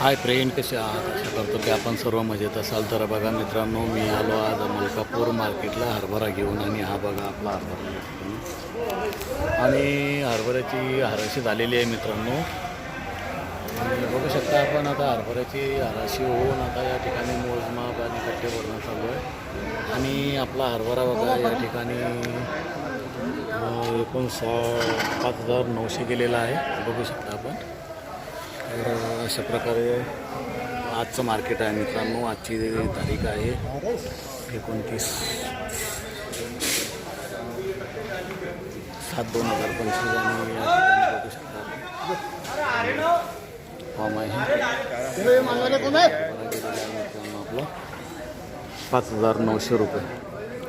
Hi friend कसे आहात? आशा करतो की आपण सर्व मजेत असाल. तर बघा मित्रांनो मी आलो आज मलकापूर मार्केटला हरभरा घेऊन आणि हा बघा आपला हरभरा आणि हरभऱ्याची हराशी झालेली आहे मित्रांनो. आणि बघू शकता आपण आता हरभऱ्याची हराशी होऊन आता या ठिकाणी मोजमाप आणि कट्टे भरणं चालू आहे. आणि आपला हरभरा बघा या ठिकाणी एकूण सा पाच हजार नऊशे गेलेला आहे. बघू शकता आपण. तर अशा प्रकारे आजचं मार्केट आहे मित्रांनो. आजची तारीख आहे एकोणतीस सात दोन हजार पंचवीस आणि बघू शकता. फॉर्म आहे. आपलं पाच हजार नऊशे रुपये.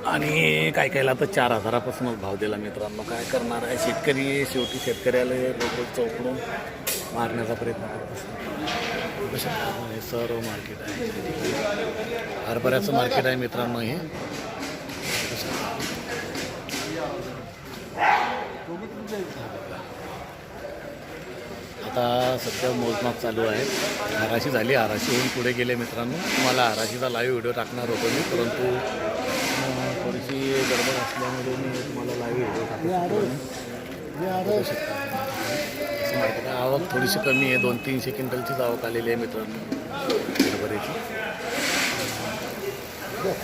आणि काय कायला तर चार हजारापासूनच भाव दिला मित्रांनो. काय करणार आहे? शेतकरी शेवटी शेतकऱ्याला रोज चौकडून मारण्याचा प्रयत्न करत असतो शकता हे सर्व मार्केट आहे. हरभऱ्याचं मार्केट आहे मित्रांनो हे. आता सध्या मोजमाप चालू आहे. आराशी झाली. आराशीहून होऊन पुढे गेले मित्रांनो. तुम्हाला आराशीचा लाईव्ह व्हिडिओ टाकणार होतो मी परंतु थोडीशी गडबड असल्यामुळे मी तुम्हाला लाईव्ह व्हिडिओ टाकू शकता. असं माहिती का आवक थोडीशी कमी आहे. दोन तीनशे क्विंटलचीच आवक आलेली आहे मित्रांनो. हरभऱ्याची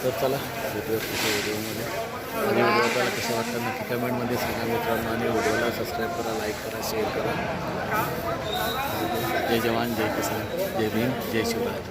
तर चला भेटूया पुढच्या व्हिडिओमध्ये. आणि व्हिडिओ आपल्याला कसं वाटतं नक्की कमेंटमध्ये सांगा मित्रांनो. आणि व्हिडिओला सबस्क्राईब करा लाईक करा शेअर करा. जय जवान जय किसान जय भीम जय शिवराज.